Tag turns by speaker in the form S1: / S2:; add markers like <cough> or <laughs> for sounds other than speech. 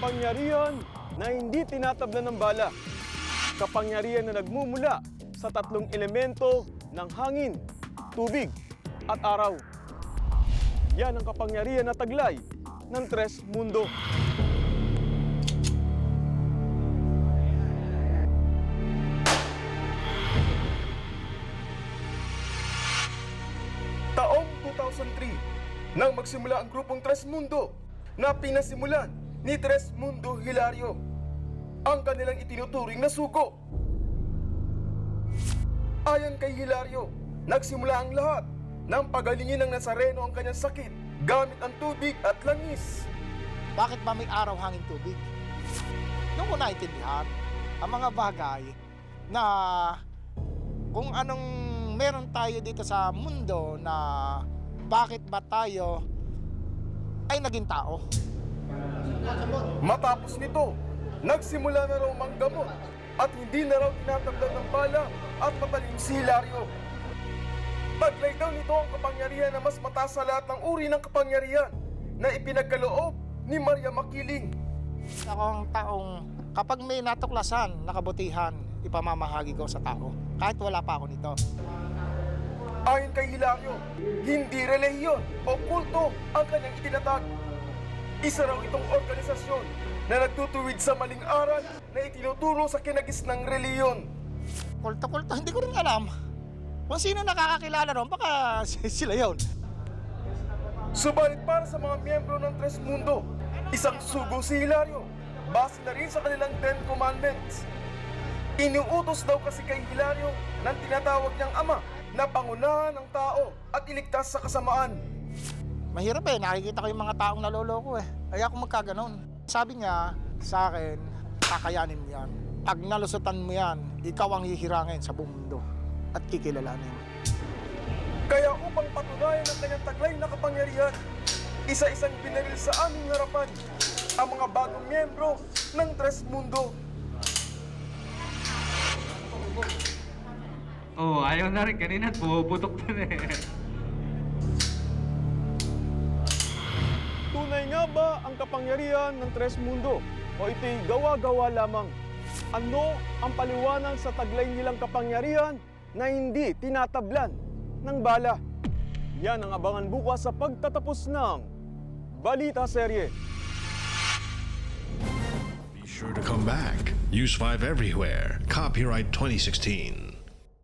S1: kapangyarihan na hindi tinatablan ng bala. Kapangyarihan na nagmumula sa tatlong elemento ng hangin, tubig, at araw. Yan ang kapangyarihan na taglay ng Tres Mundo. Taong 2003, nang magsimula ang grupong Tres Mundo na pinasimulan ni Tres Mundo Hilario ang kanilang itinuturing na suko. Ayon kay Hilario, nagsimula ang lahat ng pagalingin ng Nazareno ang kanyang sakit gamit ang tubig at langis.
S2: Bakit ba may araw hangin tubig? Doon ko naintindihan ang mga bagay na kung anong meron tayo dito sa mundo na bakit ba tayo ay naging tao.
S1: Matapos nito, nagsimula na raw manggamot at hindi na raw tinatablan ng bala at matalim si Hilario. Taglay daw nito ang kapangyarihan na mas mataas sa lahat ng uri ng kapangyarihan na ipinagkaloob ni Maria Makiling.
S2: Ako ang taong kapag may natuklasan na kabutihan, ipamamahagi ko sa tao. Kahit wala pa ako nito.
S1: Ayon kay Hilario, hindi relihiyon o kulto ang kanyang itinatag. Isa raw itong organisasyon na nagtutuwid sa maling aral na itinuturo sa kinagis ng reliyon.
S2: Kulto-kulto, hindi ko rin alam. Kung sino nakakakilala ron, baka <laughs> sila yon.
S1: Subalit para sa mga miyembro ng Tres Mundo, isang sugo si Hilario, base na rin sa kanilang Ten Commandments. Inuutos daw kasi kay Hilario ng tinatawag niyang ama na pangunahan ng tao at iligtas sa kasamaan.
S2: Mahirap eh, nakikita ko yung mga taong naloloko eh. Kaya ako magkaganon. Sabi niya sa akin, kakayanin mo yan. Pag nalusutan mo yan, ikaw ang hihirangin sa buong mundo at kikilalanin.
S1: Kaya upang patunayan ang kanyang taglay na kapangyarihan, isa-isang binaril sa aming harapan ang mga bagong miyembro ng Tres Mundo.
S3: Oo, oh, ayaw na rin kanina pumuputok na eh.
S1: Tunay nga ba ang kapangyarihan ng Tres Mundo o ito'y gawa-gawa lamang? Ano ang paliwanag sa taglay nilang kapangyarihan na hindi tinatablan ng bala? Yan ang abangan bukas sa pagtatapos ng Balita Serye.
S4: Be sure to come back. Use 5 everywhere. Copyright 2016.